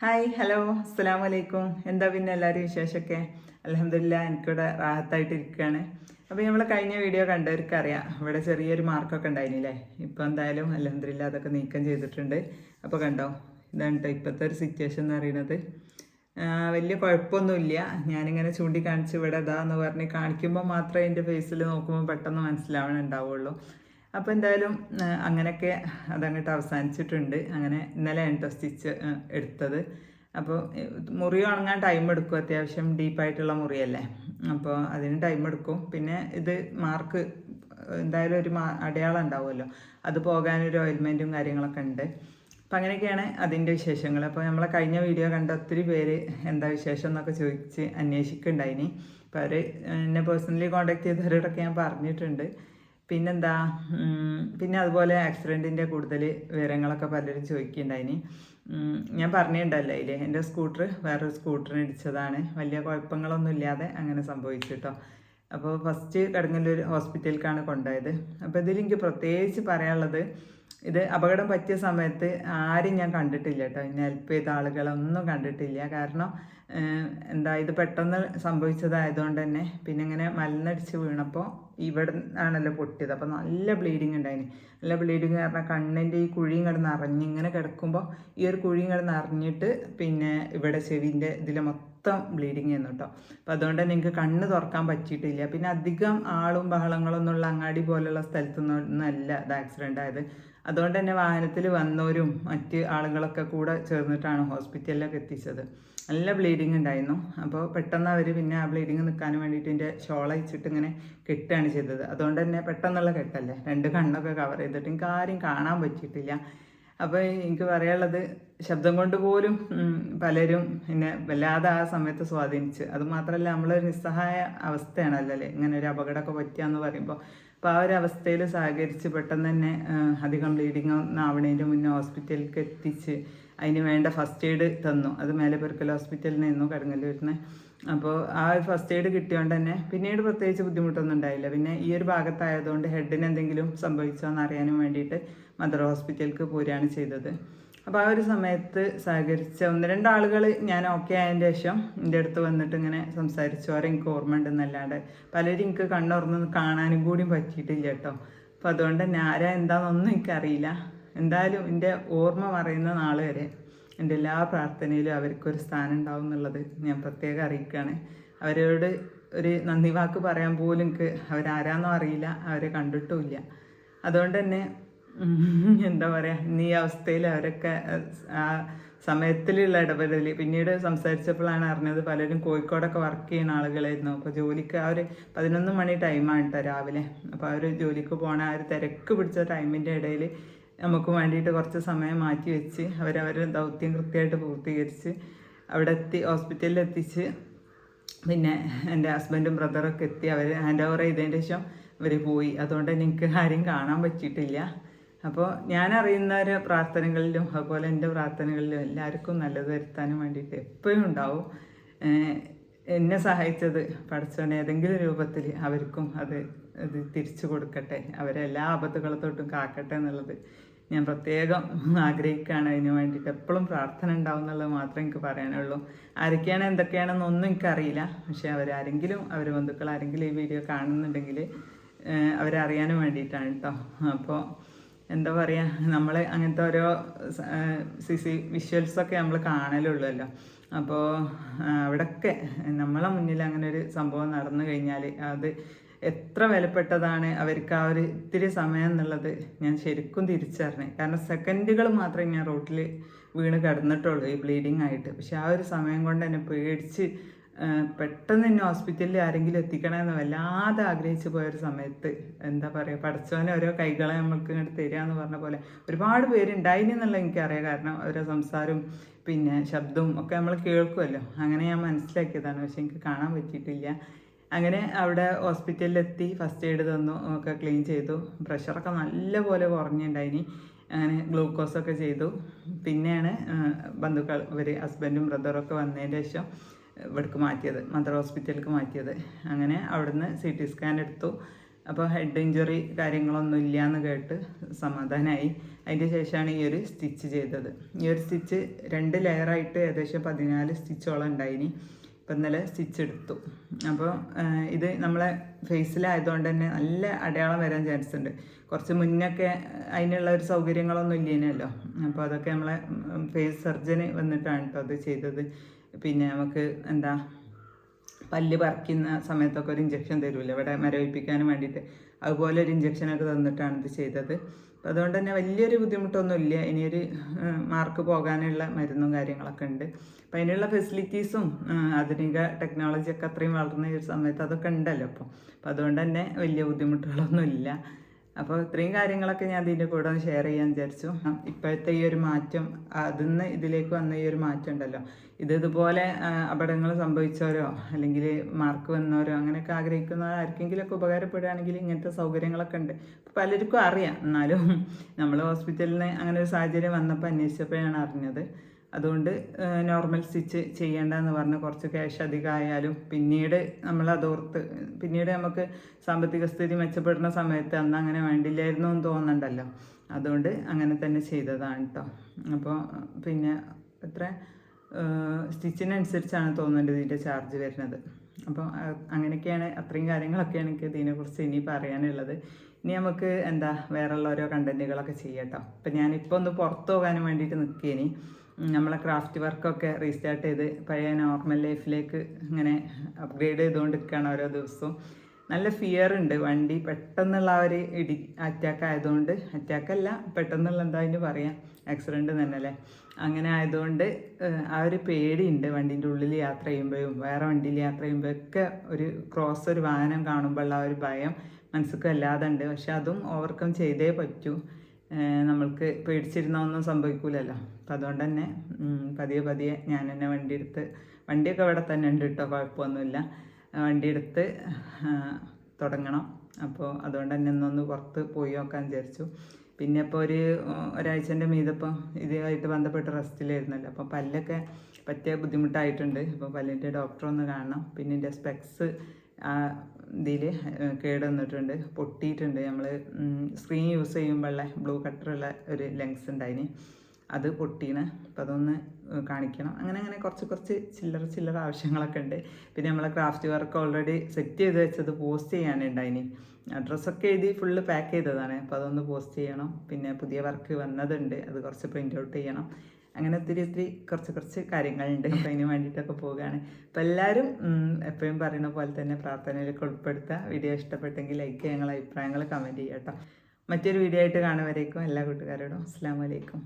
Hi hello അസ്സാം വലൈക്കും എന്താ പിന്നെ എല്ലാവരും വിശേഷമൊക്കെ? അലഹമില്ല എനിക്കിവിടെ റാഹത്തായിട്ട് ഇരിക്കുകയാണ് അപ്പോൾ നമ്മൾ കഴിഞ്ഞ വീഡിയോ കണ്ടവർക്ക് അറിയാം. ഇവിടെ ചെറിയൊരു മാർക്കൊക്കെ ഉണ്ടായിരുന്നില്ലേ? ഇപ്പോൾ എന്തായാലും അലഹമില്ല അതൊക്കെ നീക്കം ചെയ്തിട്ടുണ്ട്. അപ്പോൾ കണ്ടോ? ഇതാണ് കേട്ടോ ഇപ്പോഴത്തെ ഒരു സിറ്റുവേഷൻ എന്ന് പറയുന്നത്. വലിയ കുഴപ്പമൊന്നുമില്ല. ഞാനിങ്ങനെ ചൂണ്ടിക്കാണിച്ച് ഇവിടെ ഇതാന്ന് പറഞ്ഞ് കാണിക്കുമ്പോൾ മാത്രമേ എന്റെ ഫേസിൽ നോക്കുമ്പോൾ പെട്ടെന്ന് മനസ്സിലാവണുണ്ടാവുള്ളൂ. അപ്പോൾ എന്തായാലും അങ്ങനെയൊക്കെ അതങ്ങോട്ട് അവസാനിച്ചിട്ടുണ്ട്. അങ്ങനെ ഇന്നലെയാണ് കേട്ടോ സ്റ്റിച്ച് എടുത്തത്. അപ്പോൾ മുറി ഉണങ്ങാൻ ടൈം എടുക്കും. അത്യാവശ്യം ഡീപ്പായിട്ടുള്ള മുറിയല്ലേ. അപ്പോൾ അതിന് ടൈം എടുക്കും. പിന്നെ ഇത് മാർക്ക് എന്തായാലും ഒരു അടയാളം ഉണ്ടാവുമല്ലോ. അത് പോകാനൊരു ഓയിൽമെന്റും കാര്യങ്ങളൊക്കെ ഉണ്ട്. അപ്പം അങ്ങനെയൊക്കെയാണ് അതിന്റെ വിശേഷങ്ങൾ. അപ്പോൾ നമ്മളെ കഴിഞ്ഞ വീഡിയോ കണ്ട ഒത്തിരി പേര് എന്താ വിശേഷം എന്നൊക്കെ ചോദിച്ച് അന്വേഷിക്കുന്നുണ്ടായിനി. അപ്പോൾ അവർ എന്നെ പേഴ്സണലി കോൺടാക്ട് ചെയ്തവരോടൊക്കെ ഞാൻ പറഞ്ഞിട്ടുണ്ട്. പിന്നെന്താ പിന്നെ അതുപോലെ ആക്സിഡന്റിന്റെ കൂടുതൽ വിവരങ്ങളൊക്കെ പലരും ചോദിക്കുന്നുണ്ടായിനി. ഞാൻ പറഞ്ഞിട്ടുണ്ടല്ലോ അതിൽ എന്റെ സ്കൂട്ടർ വേറൊരു സ്കൂട്ടറിന് ഇടിച്ചതാണ്. വലിയ കുഴപ്പങ്ങളൊന്നും ഇല്ലാതെ അങ്ങനെ സംഭവിച്ചു കേട്ടോ അപ്പോൾ ഫസ്റ്റ് കടങ്ങല്ലൂർ ഹോസ്പിറ്റലിലേക്കാണ് കൊണ്ടുപോയത്. അപ്പോൾ ഇതിൽ എനിക്ക് പ്രത്യേകിച്ച് പറയാനുള്ളത് ഇത് അപകടം പറ്റിയ സമയത്ത് ആരും ഞാൻ കണ്ടിട്ടില്ല കേട്ടോ ഇനി ഹെൽപ്പ് ചെയ്ത ആളുകളൊന്നും കണ്ടിട്ടില്ല. കാരണം എന്താ ഇത് പെട്ടെന്ന് സംഭവിച്ചതായതുകൊണ്ട് തന്നെ പിന്നെ ഇങ്ങനെ മലന്നടിച്ച് വീണപ്പോൾ ഇവിടെ ആണല്ലോ പൊട്ടിയത്. അപ്പോൾ നല്ല ബ്ലീഡിങ് ഉണ്ടായിന്. നല്ല ബ്ലീഡിങ് കാരണം കണ്ണിന്റെ ഈ കുഴിയും കിടന്ന് അറിഞ്ഞ് ഇങ്ങനെ കിടക്കുമ്പോൾ ഈ ഒരു കുഴിയും കിടന്ന് അറിഞ്ഞിട്ട് പിന്നെ ഇവിടെ ചെവിന്റെ ഇതിൽ മൊത്തം ബ്ലീഡിങ് ആയിരുന്നു കേട്ടോ അപ്പോൾ അതുകൊണ്ട് തന്നെ എനിക്ക് കണ്ണ് തുറക്കാൻ പറ്റിയിട്ടില്ല. പിന്നെ അധികം ആളും ബഹളങ്ങളൊന്നും ഉള്ള അങ്ങാടി പോലുള്ള സ്ഥലത്തൊന്നും അല്ല ഇത് ആക്സിഡന്റ് ആയത്. അതുകൊണ്ട് തന്നെ വാഹനത്തിൽ വന്നവരും മറ്റ് ആളുകളൊക്കെ കൂടെ ചേർന്നിട്ടാണ് ഹോസ്പിറ്റലിലൊക്കെ എത്തിച്ചത്. നല്ല ബ്ലീഡിങ് ഉണ്ടായിരുന്നു. അപ്പോൾ പെട്ടെന്ന് അവർ പിന്നെ ആ ബ്ലീഡിങ് നിൽക്കാൻ വേണ്ടിയിട്ട് എന്റെ ഷോൾ ഇങ്ങനെ കെട്ടുകയാണ് ചെയ്തത്. അതുകൊണ്ട് തന്നെ പെട്ടെന്നുള്ള കെട്ടല്ലേ? രണ്ട് കണ്ണൊക്കെ കവർ ചെയ്തിട്ട് എനിക്ക് ആരും കാണാൻ പറ്റിയിട്ടില്ല. അപ്പോൾ എനിക്ക് പറയാനുള്ളത് ശബ്ദം കൊണ്ട് പോലും പലരും എന്നെ വല്ലാതെ ആ സമയത്ത് സ്വാധീനിച്ച്. അതുമാത്രമല്ല നമ്മളൊരു നിസ്സഹായ അവസ്ഥയാണല്ലോ അല്ലേ? ഇങ്ങനെ ഒരു അപകടമൊക്കെ പറ്റുകയെന്ന് പറയുമ്പോൾ അപ്പോൾ ആ ഒരു അവസ്ഥയിൽ സഹകരിച്ച് പെട്ടെന്ന് തന്നെ അധികം ബ്ലീഡിങ് ഒന്നും ആവണേന്റെ മുന്നേ ഹോസ്പിറ്റലിലേക്ക് എത്തിച്ച് അതിന് വേണ്ട ഫസ്റ്റ് എയ്ഡ് തന്നു. അത് മേലെപ്പെരുക്കൽ ഹോസ്പിറ്റലിൽ നിന്നു കടങ്ങല്ലൂരിന്ന് അപ്പോൾ ആ ഒരു ഫസ്റ്റ് എയ്ഡ് കിട്ടിയോണ്ട് തന്നെ പിന്നീട് പ്രത്യേകിച്ച് ബുദ്ധിമുട്ടൊന്നും ഉണ്ടായില്ല. പിന്നെ ഈ ഒരു ഭാഗത്തായതുകൊണ്ട് ഹെഡിന് എന്തെങ്കിലും സംഭവിച്ചോ എന്നറിയാനും വേണ്ടിയിട്ട് മദർ ഹോസ്പിറ്റലിലേക്ക് പോരുകയാണ് ചെയ്തത്. അപ്പോൾ ആ ഒരു സമയത്ത് സഹകരിച്ച ഒന്ന് രണ്ട് ആളുകൾ ഞാൻ ഓക്കെ ആയതിന്റെ ശേഷം എന്റെ അടുത്ത് വന്നിട്ട് ഇങ്ങനെ സംസാരിച്ചു. അവരെ എനിക്ക് ഓർമ്മ ഉണ്ടെന്നല്ലാണ്ട് പലരും എനിക്ക് കണ്ണുറന്ന് കാണാനും കൂടി പറ്റിയിട്ടില്ല കേട്ടോ. അപ്പോൾ അതുകൊണ്ട് തന്നെ ആരാ എന്താണെന്നൊന്നും എനിക്കറിയില്ല. എന്തായാലും എന്റെ ഓർമ്മ മറയുന്ന നാൾ വരെ എന്റെ എല്ലാ പ്രാർത്ഥനയിലും അവർക്കൊരു സ്ഥാനം ഉണ്ടാവും എന്നുള്ളത് ഞാൻ പ്രത്യേകം അറിയിക്കുകയാണ്. അവരോട് ഒരു നന്ദി വാക്ക് പറയാൻ പോലും എനിക്ക് അവരാരാന്നോ അറിയില്ല. അവരെ കണ്ടിട്ടുമില്ല അതുകൊണ്ട് തന്നെ എന്താ പറയുക നീ അവസ്ഥയിൽ അവരൊക്കെ ആ സമയത്തിലുള്ള ഇടപെടൽ പിന്നീട് സംസാരിച്ചപ്പോഴാണ് അറിഞ്ഞത് പലരും കോഴിക്കോടൊക്കെ വർക്ക് ചെയ്യുന്ന ആളുകളായിരുന്നു. അപ്പോൾ ജോലിക്ക് ആ ഒരു പതിനൊന്ന് മണി ടൈമാണ് കേട്ടോ രാവിലെ. അപ്പോൾ ആ ഒരു ജോലിക്ക് പോണ ആ ഒരു തിരക്ക് പിടിച്ച ടൈമിന്റെ ഇടയിൽ നമുക്ക് വേണ്ടിയിട്ട് കുറച്ച് സമയം മാറ്റി വെച്ച് അവരവരുടെ ദൗത്യം കൃത്യമായിട്ട് പൂർത്തീകരിച്ച് അവിടെ എത്തി ഹോസ്പിറ്റലിൽ എത്തിച്ച് പിന്നെ എന്റെ ഹസ്ബൻഡും ബ്രദറൊക്കെ എത്തി. അവർ ഹാൻഡ് ഓവർ ചെയ്തതിന്റെ ശേഷം ഇവർ പോയി. അതുകൊണ്ട് എനിക്ക് ആരെയും കാണാൻ പറ്റിയിട്ടില്ല. അപ്പോൾ ഞാൻ ഒരു പ്രാർത്ഥനകളിലും അതുപോലെ എന്റെ പ്രാർത്ഥനകളിലും എല്ലാവർക്കും നല്ലത് വരുത്താനും വേണ്ടിയിട്ട് എപ്പോഴും ഉണ്ടാവും. എന്നെ സഹായിച്ചത് പഠിച്ചവൻ ഏതെങ്കിലും രൂപത്തിൽ അവർക്കും അത് ഇത് തിരിച്ചു കൊടുക്കട്ടെ. അവരെ എല്ലാ ആപത്തുകളെ കാക്കട്ടെ എന്നുള്ളത് ഞാൻ പ്രത്യേകം ആഗ്രഹിക്കുകയാണ്. അതിന് വേണ്ടിയിട്ട് എപ്പോഴും പ്രാർത്ഥന ഉണ്ടാവും എന്നുള്ളത് മാത്രമേ എനിക്ക് പറയാനുള്ളൂ. ആരൊക്കെയാണ് എന്തൊക്കെയാണെന്നൊന്നും എനിക്കറിയില്ല. പക്ഷേ അവരാരെങ്കിലും അവർ ബന്ധുക്കൾ ആരെങ്കിലും ഈ വീഡിയോ കാണുന്നുണ്ടെങ്കിൽ അവരറിയാനും വേണ്ടിയിട്ടാണ് കേട്ടോ. അപ്പോൾ എന്താ പറയുക നമ്മൾ അങ്ങനത്തെ ഓരോ സി സി വിഷ്വൽസൊക്കെ നമ്മൾ കാണലുള്ളല്ലോ. അപ്പോൾ അവിടെയൊക്കെ നമ്മളെ മുന്നിൽ അങ്ങനെ ഒരു സംഭവം നടന്നു കഴിഞ്ഞാൽ അത് എത്ര വിലപ്പെട്ടതാണ് അവർക്ക് ആ ഒരു ഇത്തിരി സമയം എന്നുള്ളത് ഞാൻ ശരിക്കും തിരിച്ചറിഞ്ഞു. കാരണം സെക്കൻഡുകൾ മാത്രമേ ഞാൻ റോട്ടിൽ വീണ് കിടന്നിട്ടുള്ളൂ ഈ ബ്ലീഡിങ് ആയിട്ട്. പക്ഷെ ആ ഒരു സമയം കൊണ്ട് എന്നെ പേടിച്ച് പെട്ടെന്ന് തന്നെ ഹോസ്പിറ്റലിൽ ആരെങ്കിലും എത്തിക്കണമെന്ന് വല്ലാതെ ആഗ്രഹിച്ചു പോയൊരു സമയത്ത് എന്താ പറയുക പഠിച്ചവനെ ഓരോ കൈകളെ നമ്മൾക്ക് ഇങ്ങോട്ട് തരിക എന്ന് പറഞ്ഞ പോലെ ഒരുപാട് പേരുണ്ടായിനി എന്നുള്ളത് എനിക്കറിയാം. കാരണം ഓരോ സംസാരവും പിന്നെ ശബ്ദവും ഒക്കെ നമ്മൾ കേൾക്കുമല്ലോ അങ്ങനെ ഞാൻ മനസ്സിലാക്കിയതാണ്. പക്ഷെ എനിക്ക് കാണാൻ പറ്റിയിട്ടില്ല. അങ്ങനെ അവിടെ ഹോസ്പിറ്റലിൽ എത്തി ഫസ്റ്റ് എയ്ഡ് തന്നു ഒക്കെ ക്ലീൻ ചെയ്തു. പ്രഷറൊക്കെ നല്ലപോലെ കുറഞ്ഞിട്ടുണ്ടായിനി അങ്ങനെ ഗ്ലൂക്കോസൊക്കെ ചെയ്തു. പിന്നെയാണ് ബന്ധുക്കൾ ഇവർ ഹസ്ബൻഡും ബ്രദറൊക്കെ വന്നതിന്റെ ശേഷം ഇവിടേക്ക് മാറ്റിയത് മദർ ഹോസ്പിറ്റലിലേക്ക് മാറ്റിയത്. അങ്ങനെ അവിടുന്ന് സി ടി സ്കാൻ എടുത്തു. അപ്പോൾ ഹെഡ് ഇഞ്ചുറി കാര്യങ്ങളൊന്നും ഇല്ല എന്ന് കേട്ട് സമാധാനമായി അതിന്റെ ശേഷമാണ് ഈ ഒരു സ്റ്റിച്ച് ചെയ്തത്. ഈ ഒരു സ്റ്റിച്ച് രണ്ട് ലെയറായിട്ട് ഏകദേശം പതിനാല് സ്റ്റിച്ചോളം ഉണ്ടായിനി. ഇപ്പം ഇന്നലെ സ്റ്റിച്ച് എടുത്തു. അപ്പോൾ ഇത് നമ്മളെ ഫേസിലായതുകൊണ്ട് തന്നെ നല്ല അടയാളം വരാൻ ചാൻസ് ഉണ്ട്. കുറച്ച് മുന്നൊക്കെ അതിനുള്ള ഒരു സൗകര്യങ്ങളൊന്നും ഇല്ലേനല്ലോ. അപ്പോൾ അതൊക്കെ നമ്മളെ ഫേസ് സർജന് വന്നിട്ടാണ് കേട്ടോ അത് ചെയ്തത്. പിന്നെ നമുക്ക് എന്താ പല്ല് പറിക്കുന്ന സമയത്തൊക്കെ ഒരു ഇഞ്ചക്ഷൻ തരുമല്ലോ ഇവിടെ മരവിപ്പിക്കാനും വേണ്ടിയിട്ട്. അതുപോലെ ഒരു ഇഞ്ചക്ഷനൊക്കെ തന്നിട്ടാണ് ഇത് ചെയ്തത്. അപ്പോൾ അതുകൊണ്ട് തന്നെ വലിയൊരു ബുദ്ധിമുട്ടൊന്നും ഇല്ല. ഇനിയൊരു മാർക്ക് പോകാനുള്ള മരുന്നും കാര്യങ്ങളൊക്കെ ഉണ്ട്. അപ്പോൾ അതിനുള്ള ഫെസിലിറ്റീസും ആധുനിക ടെക്നോളജി ഒക്കെ അത്രയും വളർന്ന ഈ ഒരു സമയത്ത് അതൊക്കെ ഉണ്ടല്ലോ അപ്പോൾ അപ്പോൾ അതുകൊണ്ട് തന്നെ വലിയ ബുദ്ധിമുട്ടുകളൊന്നും ഇല്ല. അപ്പോൾ ഇത്രയും കാര്യങ്ങളൊക്കെ ഞാൻ ഇതിന്റെ കൂടെ ഒന്ന് ഷെയർ ചെയ്യാൻ വിചാരിച്ചു. ഇപ്പോഴത്തെ ഈ ഒരു മാറ്റം അതിൽ നിന്ന് ഇതിലേക്ക് വന്ന ഈ ഒരു മാറ്റം ഉണ്ടല്ലോ. ഇത് ഇതുപോലെ അപകടങ്ങൾ സംഭവിച്ചവരോ അല്ലെങ്കിൽ മാർക്ക് വന്നവരോ അങ്ങനെയൊക്കെ ആഗ്രഹിക്കുന്നവർ ആർക്കെങ്കിലുമൊക്കെ ഉപകാരപ്പെടുകയാണെങ്കിൽ ഇങ്ങനത്തെ സൗകര്യങ്ങളൊക്കെ ഉണ്ട്. പലർക്കും അറിയാം. എന്നാലും നമ്മൾ ഹോസ്പിറ്റലിന് അങ്ങനെ ഒരു സാഹചര്യം വന്നപ്പോൾ അന്വേഷിച്ചപ്പോഴാണ് അറിഞ്ഞത്. അതുകൊണ്ട് നോർമൽ സ്റ്റിച്ച് ചെയ്യേണ്ടെന്ന് പറഞ്ഞ് കുറച്ച് ക്യാഷ് അധികമായാലും പിന്നീട് നമ്മൾ അതോർത്ത് പിന്നീട് നമുക്ക് സാമ്പത്തിക സ്ഥിതി മെച്ചപ്പെടുന്ന സമയത്ത് അന്ന് അങ്ങനെ വേണ്ടില്ലായിരുന്നു എന്ന് തോന്നണ്ടല്ലോ. അതുകൊണ്ട് അങ്ങനെ തന്നെ ചെയ്തതാണ് കേട്ടോ അപ്പോൾ പിന്നെ എത്ര സ്റ്റിച്ചിനനുസരിച്ചാണ് തോന്നുന്നത് ഇതിന്റെ ചാർജ് വരുന്നത്. അപ്പോൾ അങ്ങനെയൊക്കെയാണ് അത്രയും കാര്യങ്ങളൊക്കെയാണ് എനിക്ക് ഇതിനെക്കുറിച്ച് ഇനി പറയാനുള്ളത്. ഇനി നമുക്ക് എന്താ വേറെയുള്ള ഓരോ കണ്ടന്റുകളൊക്കെ ചെയ്യട്ടോ അപ്പം ഞാനിപ്പോൾ ഒന്ന് പുറത്തു പോകാനും വേണ്ടിയിട്ട് നിൽക്കേനി നമ്മളെ ക്രാഫ്റ്റ് വർക്കൊക്കെ റീസ്റ്റാർട്ട് ചെയ്ത് പഴയ നോർമൽ ലൈഫിലേക്ക് ഇങ്ങനെ അപ്ഗ്രേഡ് ചെയ്തുകൊണ്ട് ഓരോ ദിവസവും. നല്ല ഫിയർ ഉണ്ട്. വണ്ടി പെട്ടെന്നുള്ള ആ ഒരു ഇടി അറ്റാക്ക് ആയതുകൊണ്ട് അറ്റാക്കല്ല പെട്ടെന്നുള്ള എന്താ അതിന് പറയാം? ആക്സിഡന്റ് തന്നെ അല്ലേ? അങ്ങനെ ആയതുകൊണ്ട് ആ ഒരു പേടിയുണ്ട് വണ്ടീന്റെ ഉള്ളിൽ യാത്ര ചെയ്യുമ്പോഴും. വേറെ വണ്ടിയിൽ യാത്ര ചെയ്യുമ്പോഴൊക്കെ ഒരു ക്രോസ് ഒരു വാഹനം കാണുമ്പോഴുള്ള ആ ഒരു ഭയം മനസ്സിക്ക് അല്ലാതെ ഉണ്ട്. പക്ഷെ അതും ഓവർകം ചെയ്തേ പറ്റൂ. നമ്മൾക്ക് പേടിച്ചിരുന്ന ഒന്നും സംഭവിക്കൂലല്ലോ. അപ്പം അതുകൊണ്ട് തന്നെ പതിയെ പതിയെ ഞാൻ തന്നെ വണ്ടി എടുത്ത് വണ്ടിയൊക്കെ ഇവിടെ തന്നെ ഉണ്ട് കേട്ടോ കുഴപ്പമൊന്നുമില്ല. വണ്ടി എടുത്ത് തുടങ്ങണം. അപ്പോൾ അതുകൊണ്ട് തന്നെ ഇന്നൊന്ന് പുറത്ത് പോയി നോക്കാൻ വിചാരിച്ചു. പിന്നെ ഇപ്പോൾ ഒരു ഒരാഴ്ചന്റെ മീതപ്പം ഇതുമായിട്ട് ബന്ധപ്പെട്ട് റെസ്റ്റിലായിരുന്നല്ലോ അപ്പോൾ പല്ലൊക്കെ പറ്റിയ ബുദ്ധിമുട്ടായിട്ടുണ്ട്. അപ്പോൾ പല്ലിന്റെ ഡോക്ടറെ ഒന്ന് കാണണം. പിന്നെ എന്റെ സ്പെക്സ് ഇതിൽ കേട് വന്നിട്ടുണ്ട് പൊട്ടിയിട്ടുണ്ട് നമ്മൾ സ്ക്രീൻ യൂസ് ചെയ്യുമ്പോഴുള്ള ബ്ലൂ കട്ടറുള്ള ഒരു ലെങ്സ് ഉണ്ടായിന് അത് പൊട്ടീന് അപ്പം അതൊന്ന് കാണിക്കണം. അങ്ങനെ അങ്ങനെ കുറച്ച് കുറച്ച് ചില്ലറ ചില്ലറ ആവശ്യങ്ങളൊക്കെ ഉണ്ട് പിന്നെ നമ്മളെ ക്രാഫ്റ്റ് വർക്ക് ഓൾറെഡി സെറ്റ് ചെയ്ത് വെച്ചത് പോസ്റ്റ് ചെയ്യാനുണ്ടായിനി ഡ്രസ്സൊക്കെ എഴുതി ഫുള്ള് പാക്ക് ചെയ്തതാണ്. അപ്പോൾ അതൊന്ന് പോസ്റ്റ് ചെയ്യണം. പിന്നെ പുതിയ വർക്ക് വന്നതുണ്ട്. അത് കുറച്ച് പ്രിന്റ് ഔട്ട് ചെയ്യണം. അങ്ങനെ ഒത്തിരി ഒത്തിരി കുറച്ച് കുറച്ച് കാര്യങ്ങളുണ്ട്. അപ്പോൾ അതിന് വേണ്ടിയിട്ടൊക്കെ പോവുകയാണ് അപ്പോൾ എല്ലാവരും എപ്പോഴും പറയുന്ന പോലെ തന്നെ പ്രാർത്ഥനയിലേക്ക് ഉൾപ്പെടുത്തുക. വീഡിയോ ഇഷ്ടപ്പെട്ടെങ്കിൽ ലൈക്ക് ചെയ്യുക അഭിപ്രായങ്ങൾ കമന്റ് ചെയ്യാം കേട്ടോ. മറ്റൊരു വീഡിയോ ആയിട്ട് കാണുവരേക്കും എല്ലാ കൂട്ടുകാരോടും അസ്സാം വലൈക്കും